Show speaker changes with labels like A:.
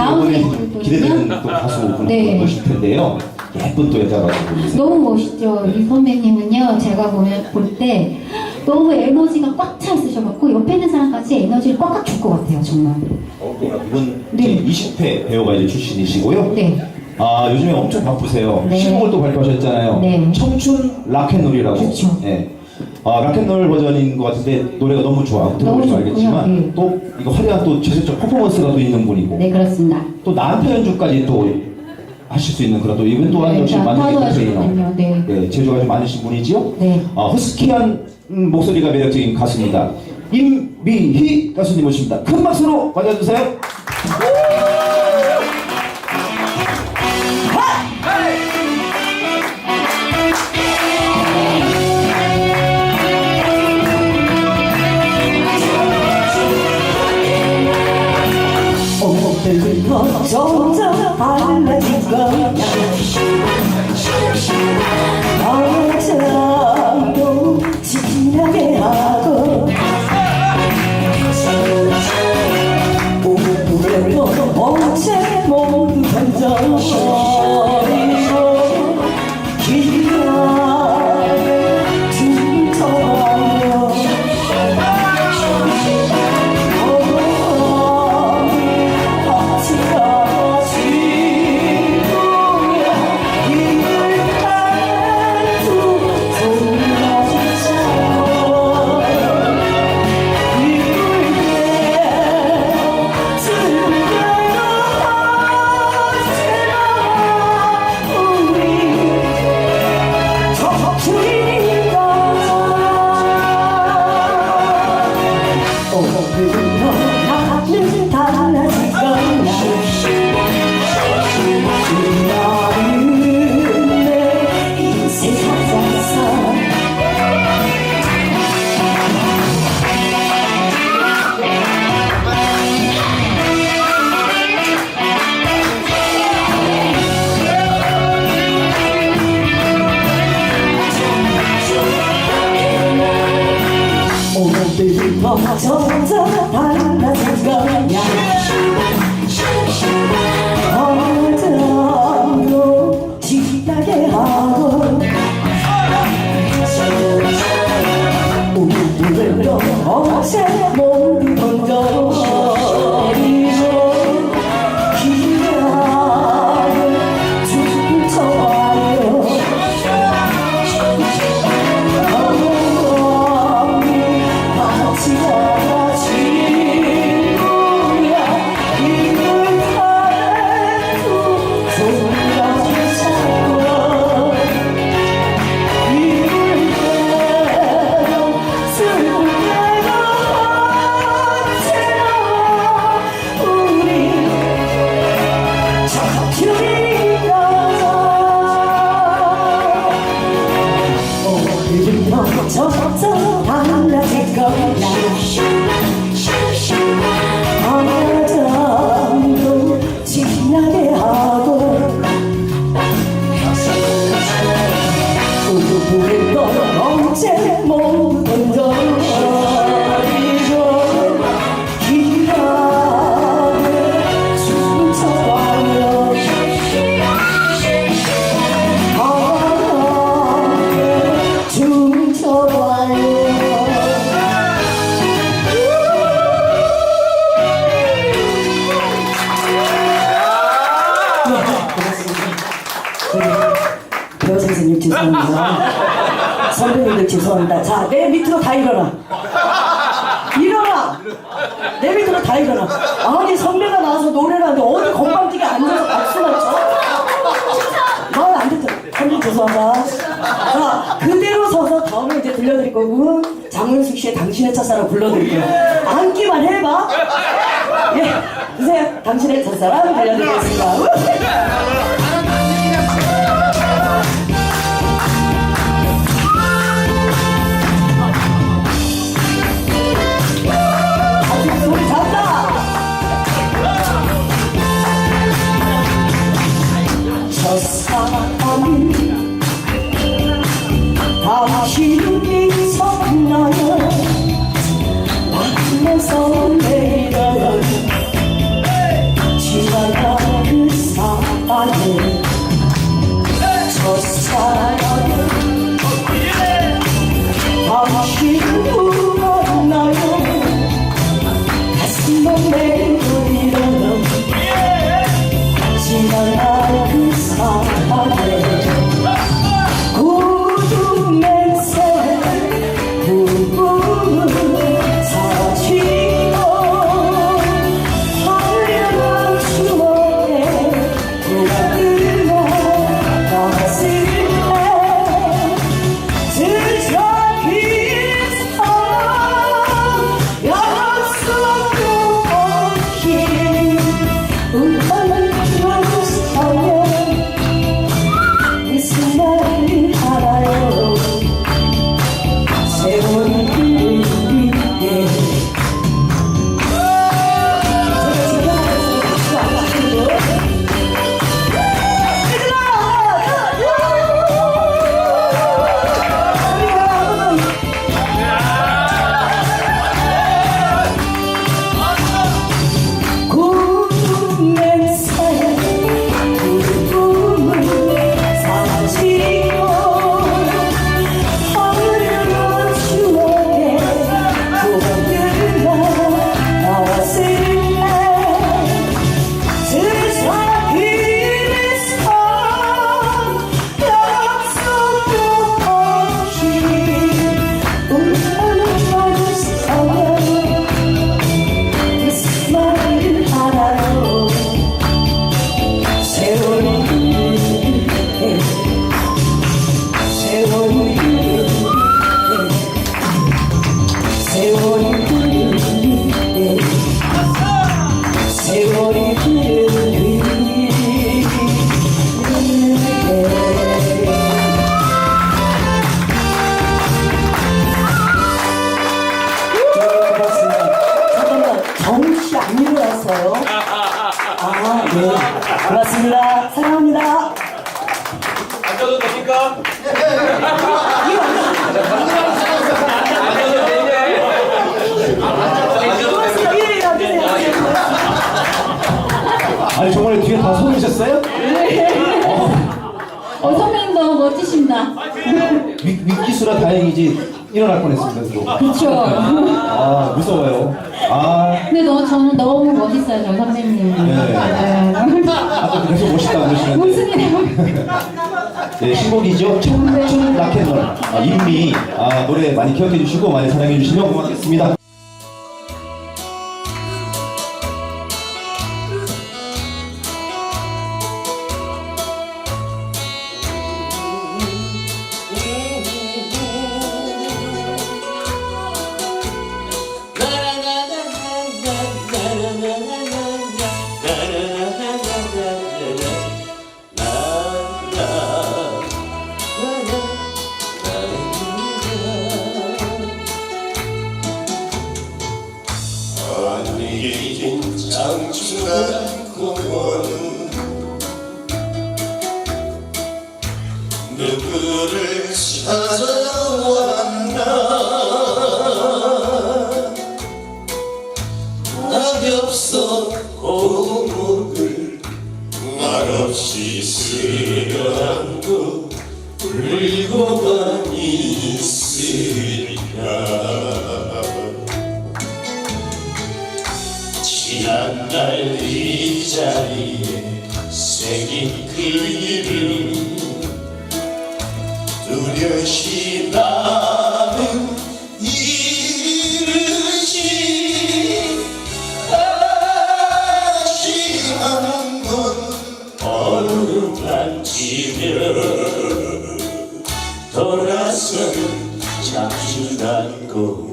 A: 다음
B: 이번에
A: 곡은
B: 기대되는. 또 가수분
A: 네.
B: 보실 텐데요. 예쁜 또 여자 가수 분이세요.
A: 너무 멋있죠. 이 선배님은요, 제가 보면 볼 때 너무 에너지가 꽉 차 있으셔갖고 옆에 있는 사람까지 에너지를 꽉꽉 줄 것 같아요, 정말.
B: 이분
A: 네.
B: 이제 20회 배우가 이제 출신이시고요.
A: 네.
B: 아 요즘에 엄청 바쁘세요.
A: 네.
B: 신곡을 또 발표하셨잖아요.
A: 네.
B: 청춘 락앤롤이라고.
A: 그렇죠.
B: 예. 아 락앤롤 버전인 것 같은데 노래가 너무 좋아. 들어보시면
A: 너무
B: 알겠지만.
A: 네.
B: 또 이거 화려한 또 제스처 퍼포먼스가 또 있는 분이고
A: 네, 그렇습니다.
B: 또 나한테 연주까지 또 하실 수 있는 그런 또 이분 또한
A: 네,
B: 역시
A: 다
B: 많은
A: 도와주시거든요.
B: 엔터테이너.
A: 네.
B: 네, 재주가 좀 많으신 분이지요.
A: 네.
B: 아, 허스키한 음, 목소리가 매력적인 가수입니다. 임미희 가수님 모십니다. 큰 박수로 맞아주세요.
C: 어제 모 오늘부터 점점 달라질 거야 어제도 점점 달라질 거야 어제도 지나게 하고 오늘도 언제 모두 죄송합니다. 선배님들 죄송합니다. 자, 내 밑으로 다 일어나. 일어나! 내 밑으로 다 일어나. 아니, 선배가 나와서 노래를 하는데 어디 건방지게 앉아서 박수만 쳐? 나안 됐죠. 선배님 죄송합니다. 자, 그대로 서서 다음에 이제 들려드릴 거고, 장문숙 씨의 당신의 첫사랑 불러드릴게요. 앉기만 해봐. 예, 주세요. 당신의 첫사랑 들려드리겠습니다. 당신 Oh. 네, 고맙습니다. 사랑합니다.
D: 앉아도 됩니까?
C: 예, 예, 앉으세요.
B: 아니 정말 뒤에 다 서계셨어요?
A: 어, 선배님도 멋지십니다.
B: 위, 위기수라 다행이지 일어날 뻔했습니다 지금.
A: 그쵸.
B: 아 무서워요. 아
A: 근데 너, 저는 너무 멋있어요, 저 선배님.
B: 네.
A: 네.
B: 아까 계속 멋있다고 그러시는데.
A: 무슨 일이에요?
B: 네, 신곡이죠. 청춘 락앤롤. 아, 인미. 아, 노래 많이 기억해 주시고 많이 사랑해 주시면 고맙겠습니다.
E: 아니 장춘한 공원 누구를 찾아왔나 낙엽서 고목을 말없이 스며안고 울고 새긴 그 이름 뚜렷이 나는 이르지 다시 한번 어느 반지면 돌아서는 잠시 난 고